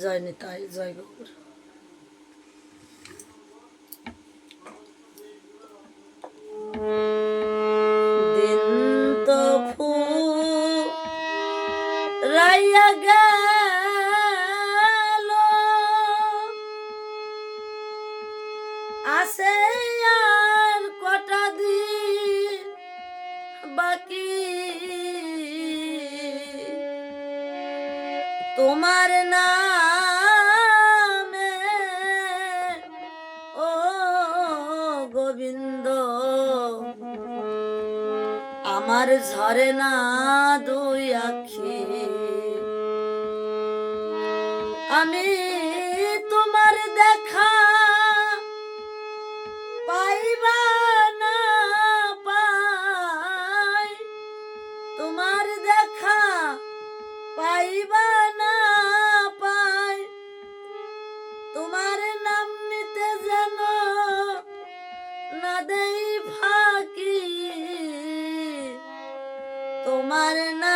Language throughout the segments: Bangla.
জয় নিতাই জয় গৌর দিন আসে আর কটা বাকি। তোমার নামে ঝরে না দুই আখি। আমি তোমার দেখা তোমার নামে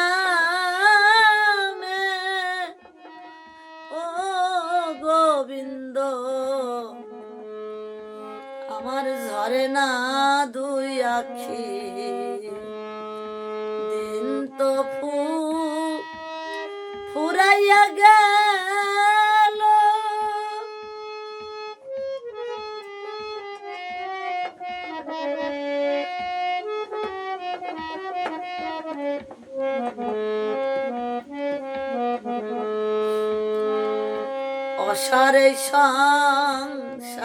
অসারে সংসারের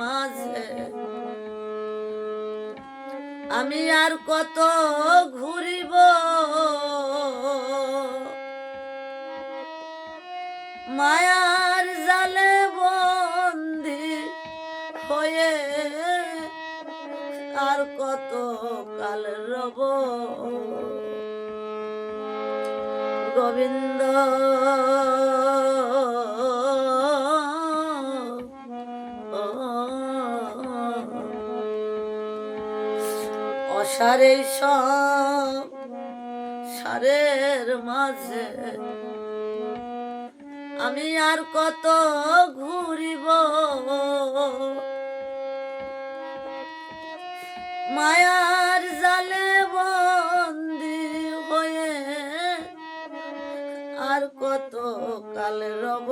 মাঝে আমি আর কত ঘুরিব? মায়ার জালে বন্দি হয়ে আর কত কাল রব? অসারে সব, সারের মাঝে। আমি আর কত ঘুরিব? মায়ার জালে বন্দি হয়ে আর কত কাল রব?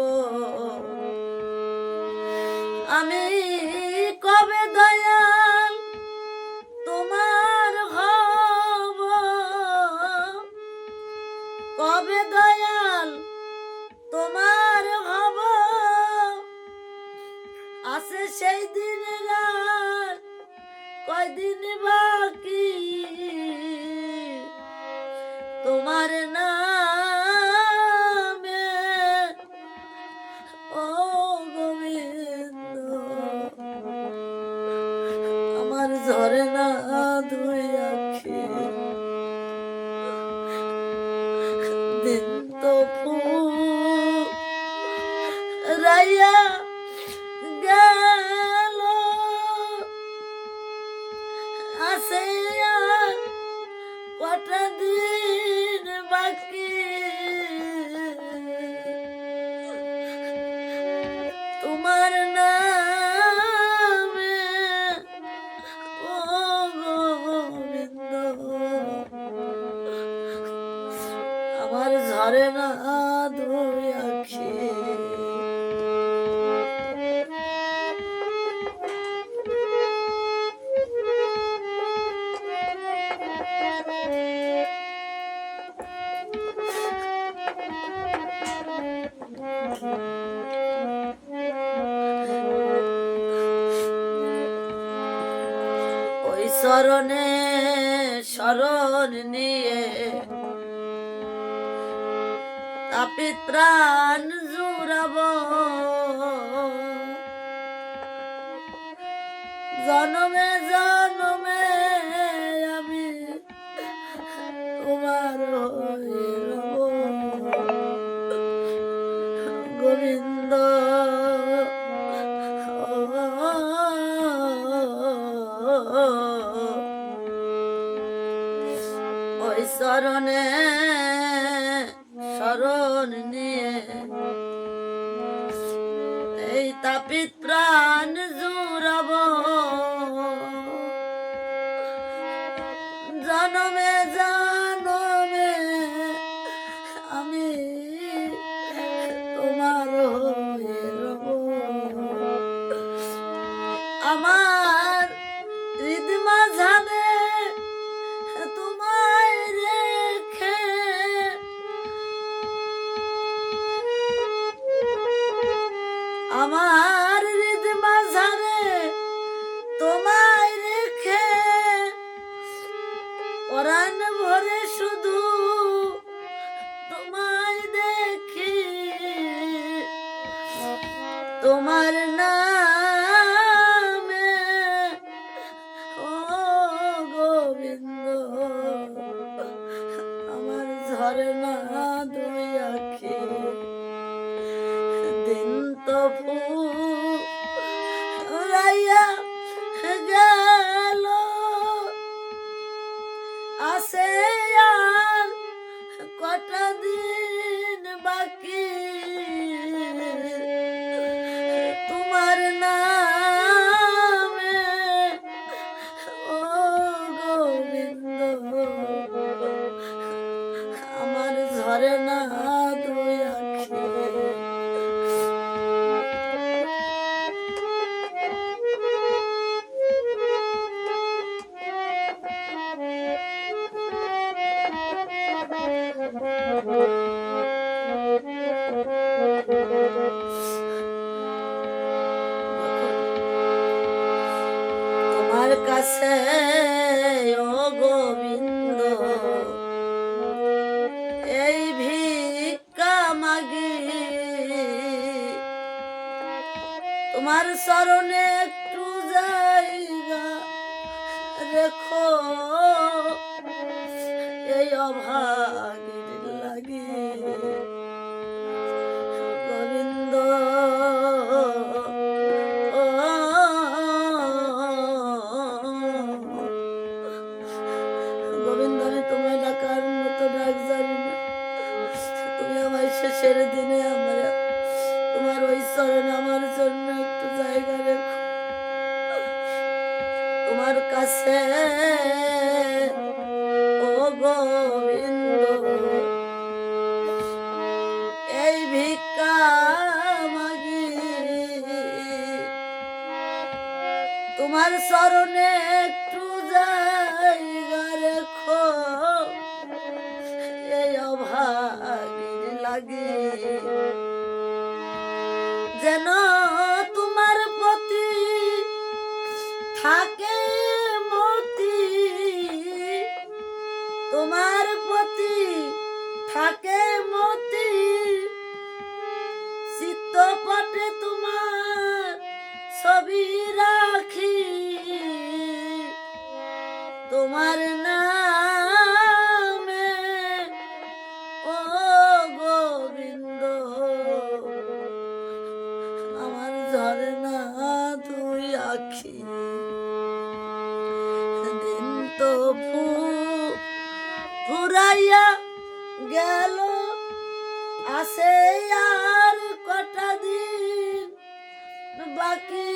কয়দিন বাকি? তোমার নামে ও গোবিন্দ আমার ঝরে না ধুয়ে আখি। ওই শরণ নিয়ে তাপে প্রাণ জুড়াব। জনমে শরণে শরণ নিয়ে। এই তাপিত প্রাণ জুড়াব। জনমে জনমে আমি তোমার রব। আমার পরাণ ভরে শুধু তোমায় দেখি। তোমার নামে গোবিন্দ কাছে ও গোবিন্দ। এই ভিক্ষা মাগি তোমার স্মরণে একটু জায়গা রেখো। এই অভাগীর চরণ আমার জন্য একটু জায়গা রেখো। তোমার কাছে ও গোবিন্দ চিত্তপটে তোমার ছবি রাখি। তোমার নামে, ও গোবিন্দ, আমার ঝরে না তুই আখি। দিন তো ফুরাইয়া গেল, আসে আর দিন বাকি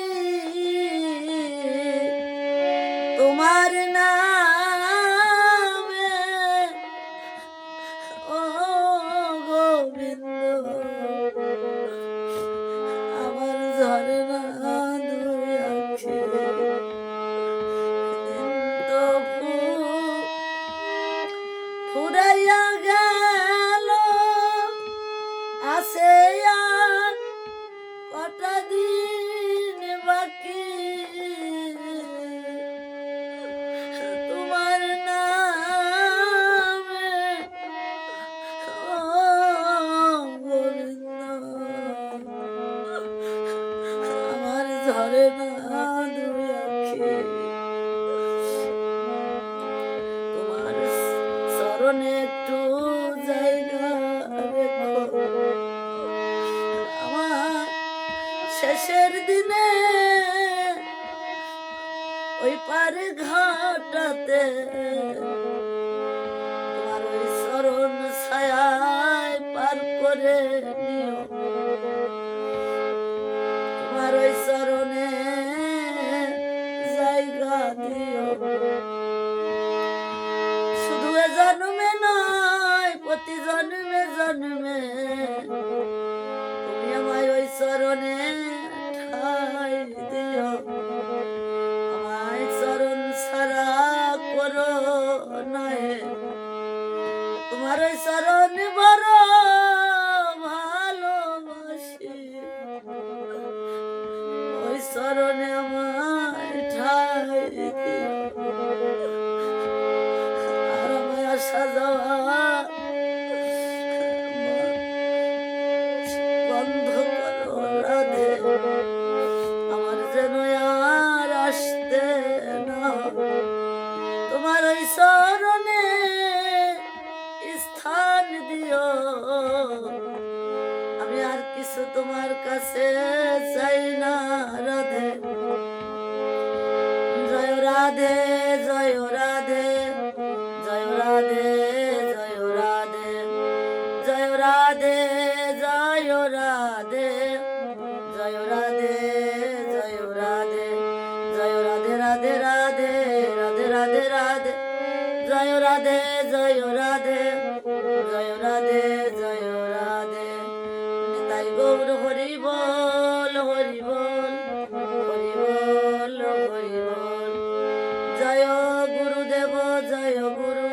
শেষের দিনে ওই পারে ঘাটাতে তোমার ওই স্মরণ ছায়ায় পার করে নিও। তোমার চরণে জায়গা দিও। শুধু এ জন্মে নয়, প্রতি জন্মে জন্মে তুমি আমায় ওই চরণে চরণে আমায় ঠাই আর আমায় আসা যাওয়া বন্ধ করো রাধে আমার যেন আর আসতে না। তোমার ওই স্মরণে কিছু তোমার কাছে চাই না রাধে। জয় রাধে জয় রাধে জয় রাধে জয় রাধে জয় রাধে জয় রাধে। গুরুদেব জয় গুরু